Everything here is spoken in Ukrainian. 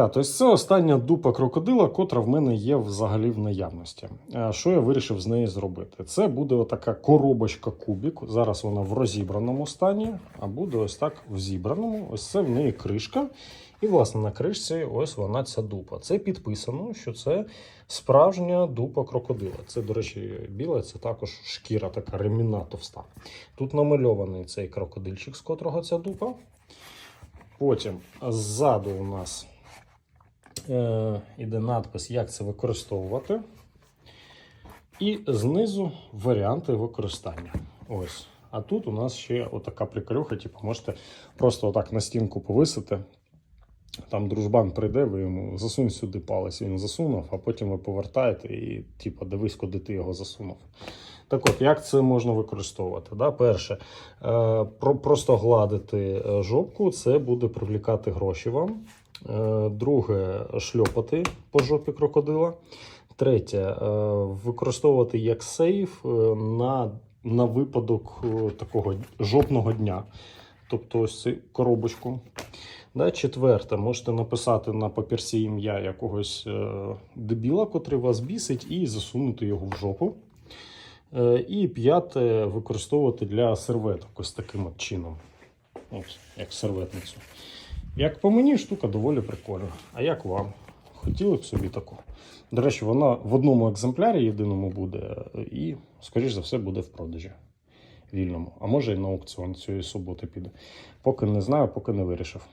Так, тобто це остання дупа крокодила, котра в мене є взагалі в наявності. Е, Що я вирішив з неї зробити? Це буде отака коробочка кубік. Зараз вона в розібраному стані, а буде ось так в зібраному. Ось це в неї кришка. І, власне, на кришці ось вона ця дупа. Це підписано, що це справжня дупа крокодила. Це, до речі, біле, це також шкіра така ремінна товста. Тут намальований цей крокодильчик, з котрого ця дупа. Потім ззаду у нас іде надпис, як це використовувати. І знизу варіанти використання. Ось. А тут у нас ще отака приколюха, типу, можете просто отак на стінку повисити. Там дружбан прийде, ви йому засунь сюди палець, він засунув, а потім ви повертаєте і, типу, дивись, куди ти його засунув. Так от, як це можна використовувати? Да? Перше, е, про, просто гладити е, жопку, це буде привлікати гроші вам. Е, друге, шльопати по жопі крокодила. Третє, е, використовувати як сейф е, на, на випадок е, такого жопного дня. Тобто ось цю коробочку. Да, четверте, можете написати на папірці ім'я якогось е, дебіла, котрий вас бісить, і засунути його в жопу. Е, і п'яте, використовувати для серветок ось таким от чином. Ось, як серветницю. Як по мені, штука доволі прикольна. А як вам? Хотіли б собі таку? До речі, вона в одному екземплярі єдиному буде, і, скоріш за все, буде в продажі вільному. А може і на аукціон цієї суботи піде. Поки не знаю, поки не вирішив.